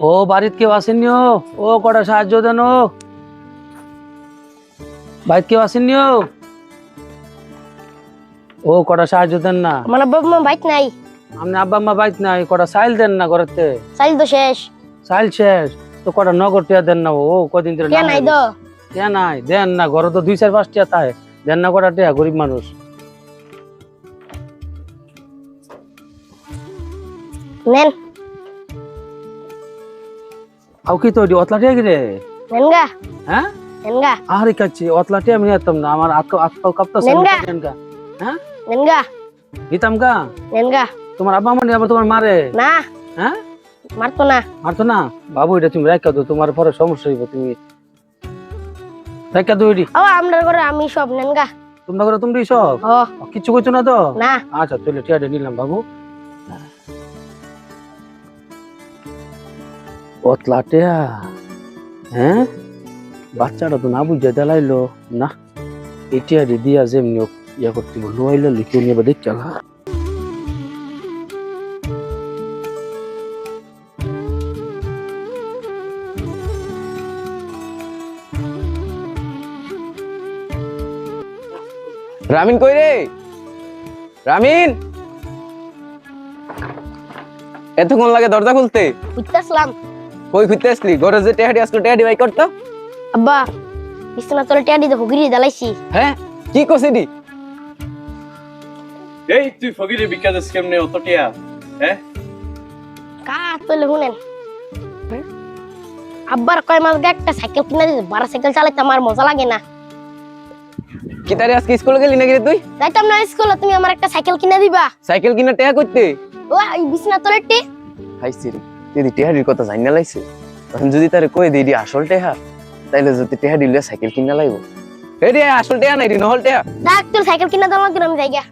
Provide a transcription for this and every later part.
ও বাড়িতে কেউ আসেননি ও? ও কটা সাহায্য দেন ও? বাড়িতে কেউ আসেননি ও? ও কটা সাহায্য দেন না? আমার আব্বা মা বাইক নাই। আপনি আব্বা আম্মা বাড়িতে নাই কটা সাইল দেন না ঘরেতে? চাইল তো শেষ। সাইল শেষ তো কটা নগর টিয়া দেন না ও? কদিন ধরে কে নাই তো। টিয়া নাই দেন না ঘরে তো দুই চার পাঁচ টিয়া তাই। দেন না কটা টিয়া গরিব মানুষ। নেন। হ্যাঁ? নেন গা নিতাম গা নেন গা? তোমার আব্বা মানে আবার তোমার মারে? না। হ্যাঁ? মারতো না। মারতো না? বাবু এটা তুমি রেখা দো তোমার পরে সমস্যা হইব তুমি। রেখা দো এটি। ও আমরা করে আমি সব নেনগা। তোমরা করে সব? ও। কিচ্ছু করছ না তো? না। আচ্ছা চলে টিয়াটা নিলাম বাবু। পতলা হ্যাঁ? বাচ্চাটা তো না বুঝে দেলাইলো। না টিয়ারি দিয়া যেমনি হোক ইয়া করতে বলল আইলো লিখে নিয়ে বা দেখতে না রামিন কই রে? রামিন? এতক্ষণ লাগে দরজা খুলতে? বুঝতেছিলাম কই খুঁজতে আসলি? ঘরে যে টেহাডি আসলো টেহাডি বাই করতো আব্বা বিছানা তলে টিয়া দিতে হুগিরি দালাইছি হ্যাঁ? কি কছিডি এই তুই ফকিরে বিখ্যাত কেমনে? অত টিয়া হ্যাঁ? কা তলে শুনেন? আব্বার কয় মাস গে একটা সাইকেল কিনা দিতে বারো সাইকেল চালাইতে আমার মজা লাগে না। কি তারে আজকে স্কুলে গেলি নাকি রে তুই? যাইতাম না স্কুলে তুমি আমার একটা সাইকেল কিনা দিবা। সাইকেল কিনা টেহা করতে? ও এই বিছানা তলের টি হাইছি রে দিদি টেহাডির কথা জানি না লাইছে তখন যদি তারে কই দিদি আসল টেহা তাইলে যদি টেহাডি লিয়ে সাইকেল কিনা লাইব। রে আসল টেহা নাই নহল টেহা? দেখ তোর সাইকেল কিনা লাগবে না, আমি যাই গিয়া।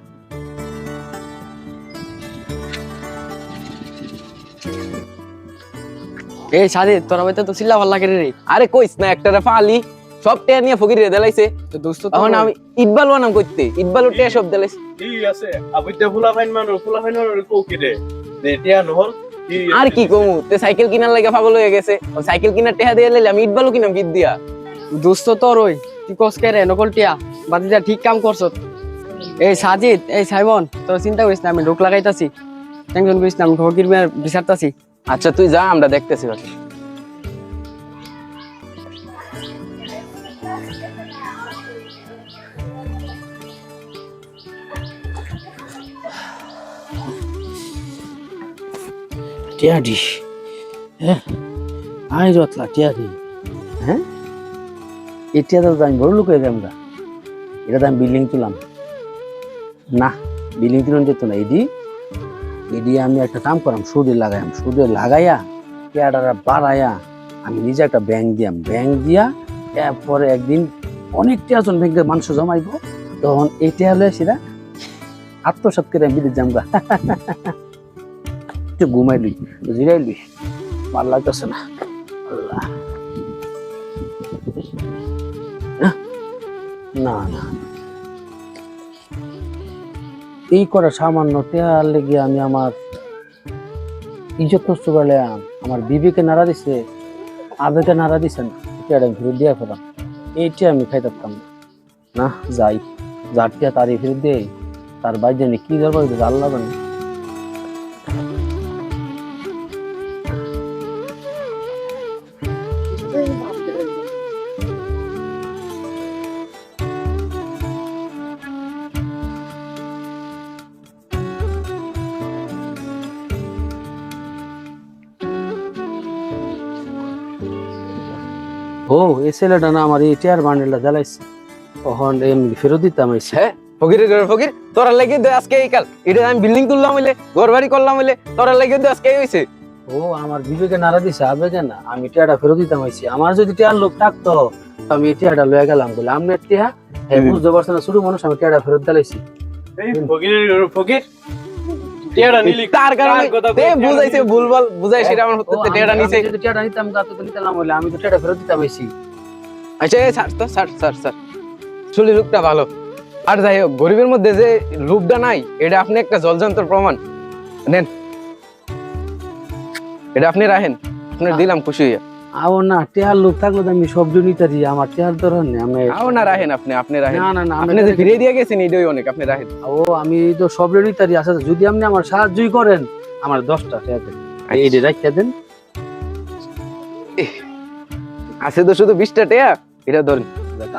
এই সাদে তোর আমাদের তো চিল্লা ভালো লাগে রে আরে কইস না একটা রে ফালি সব টেহা নিয়ে ফকির রে দেলাইছে তো দোস্ত তো এখন আমি ইটবাল বানাম করতে ইটবালু টেহা সব দেলাইছে কি আছে আবিদ্যা ফুলা ফাইন মানুষ ফুলা ফাইন মানুষ কো কি রে টিয়া নহল। আর কি কমু? তে সাইকেল কিনার লাগে পাগল হয়ে গেছে। সাইকেল কিনার টেহা দিয়ে লাইলে আমি ইটবালু কিনাম বিদ দিয়া। দোস্ত তোর ওই তুই কস কে রে নকল টিয়া? বাদিজা ঠিক কাম করছ। এই সাজিদ এই সাইমন তোর চিন্তা করিস না আমি ঢোক লাগাইতাছি। টেনশন করিস না আমি ঢোকির বিচারতাছি। আচ্ছা তুই যা আমরা দেখতেছি বাকি। টিয়াডি হ্যাঁ আই রতলা টিয়াডি হ্যাঁ? এটা তো আমি বড় লোক হয়ে যাব এটা আমি বিল্ডিং তুলাম। না, বিল্ডিং তুলন যেত না, এডি। এডি আমি একটা কাম করাম, সুদে লাগাইম সুদে লাগাইয়া টিয়াডারা বাড়াইয়া আমি নিজে একটা ব্যাংক দিয়াম। ব্যাংক দিয়া এরপরে একদিন অনেক টিয়াজন ব্যাংকে মানুষ জমাইব, তখন এই টিয়া হলে সেটা আত্মসাত করে যাম গা। একটু ঘুমাই লই, জিরাই লই। ভালো লাগতেছে না। আল্লাহ। না না। এই করা সামান্য টেয়ার লেগে আমি আমার ইজ্জত নষ্ট করলে আমার বিবেকে নাড়া দিছে, আবেগে নাড়া দিছে না। টেয়ার আমি ফেরত দিয়া ফেলাম। এইটা আমি খাই থাকতাম না, যাই। যার টিয়া তারই ফেরত দেয় তার বাইরে কি দরকার আল্লাহ জানে। ও এই ছেলেটা না আমার এই টিয়ার বান্ডেলটা জ্বালাইছে। তখন এমনি ফেরত দিতাম এই হ্যাঁ ফকির ফকির তোরা লাগে দে আজকে এই কাল। এটা আমি বিল্ডিং তুললাম হইলে ঘর বাড়ি করলাম হইলে তোরা লাগে দে আজকে হইছে। ও আমার বিবেকে নাড়া দিছে আবেগে না। আমি টিয়াটা ফেরত দিতাম আইছি আমার যদি টিয়ার লোক থাকতো আমি এই টিয়াটা লয়ে গেলাম বলে। আমি টিয়া হ্যাঁ বুঝতে পারছে না শুরু মানুষ আমি টিয়াটা ফেরত দিলাইছি এই ফকিরের ফকির টিয়াটা নিলি তার কারণে তে বুঝাইছে ভুলভাল বুঝাই সেটা আমার হতে আমি- নিছে যদি টিয়াটা নিতাম গা তো নিতাম বলে আমি তো টিয়াটা ফেরত দিতাম আইছি আচ্ছা তো চুলি ভালো। আর যাই হোক গরিবের মধ্যে যে রূপটা নাই এটা আপনি একটা জলযন্ত্র প্রমাণ। নেন। এটা আপনি রাখেন। আপনার দিলাম খুশি হইয়া। আও না টেহার লোক থাকলে তো আমি সব জনিতারি আমার টেহার দরকার নেই আমি আও না রাহেন আপনি আপনি রাহেন। না না না আপনি যে ফিরে দিয়ে গেছেন এটাই অনেক আপনি রাহেন। ও আমি তো সব জনিতারি আছে যদি আপনি আমার সাহায্যই করেন আমার দশটা টেহা দেন। এই যে রাখিয়া দেন। আছে তো শুধু বিশটা টেয়া এটা ধরেন।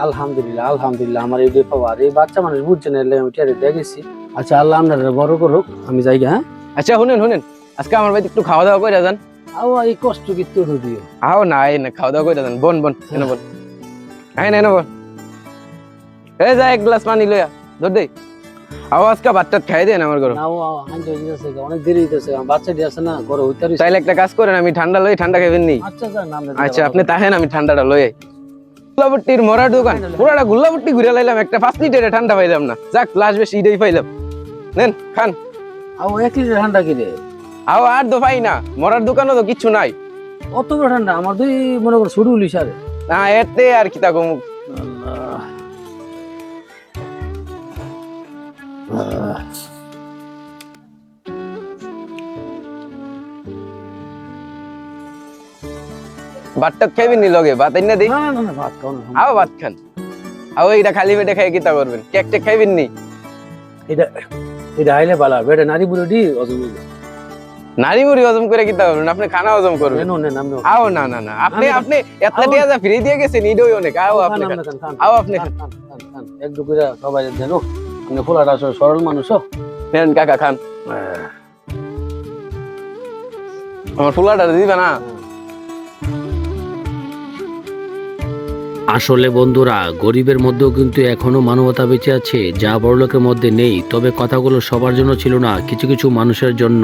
আলহামদুলিল্লাহ আলহামদুলিল্লাহ আমার এই পাওয়া আর এই বাচ্চা মানুষ বুঝছে না আমি টেহারে দিয়ে গেছি। আচ্ছা আল্লাহ আপনার বড় করুক আমি যাই হ্যাঁ? আচ্ছা শুনেন শুনেন আজকে আমার বাড়িতে একটু খাওয়া দাওয়া করে যান। আও এই কষ্ট কিন্তু দিও আও না এই না খাওয়া দাওয়া করে যান বোন বোন এনে বোন। হ্যাঁ না বোন। এই যা এক গ্লাস পানি লইয়া ধর দে। আও আজকে ভাত টাত খাই দেন আমার ঘর নাও হাইতে হইতেছে অনেক দেরি হইতেছে আমার বাচ্চাটি আছে না ঘরে হইতে পারিস তাইলে একটা কাজ করেন আমি ঠান্ডা লই ঠান্ডা খাইবেন নি। আচ্ছা স্যার নাম আচ্ছা আপনি তাহেন আমি ঠান্ডাটা লই আই। গুল্লাবট্টির মরার দোকান পুরাটা গুল্লাবট্টি ঘুরে লাইলাম একটা পাঁচ লিটারে ঠান্ডা পাইলাম না। যাক লাস্ট বেশি ইটাই পাইলাম। নেন খান। আও এক লিটার ঠান্ডা কিরে আও আর পাই না মরার দোকানও তো কিচ্ছু নাই। অত বড় ঠান্ডা আমার দুই মনে করো শুরু হলি সারে না এতে আর কি তা কমু ভাতটাত খাইবেন নি লগে? ভাত এনে দেই না না ভাত খাও না। আও ভাত খান। আও এইটা খালি পেটে খাই কিতা করবেন? কেক টেক খাইবেন নি? এটা এটা আইলে বালা বেটা নারী বুড়ো অজমি নারী মুড়ি হজম করে কিতা করবেন আপনি খানা হজম করবেন? নেন নেন নাম আও না না না। আপনি আপনি টিয়া যা ফ্রি দিয়ে গেছেন ইডোই অনেক। আও আপনি আও আপনি এক সবাই দেন আপনি খোলাটা সরল মানুষ নেন কাকা খান। আমার ফুলাটা দিবে না। আসলে বন্ধুরা গরিবের মধ্যেও কিন্তু এখনও মানবতা বেঁচে আছে। যা বড়লোকের মধ্যে নেই তবে কথাগুলো সবার জন্য ছিল না কিছু কিছু মানুষের জন্য।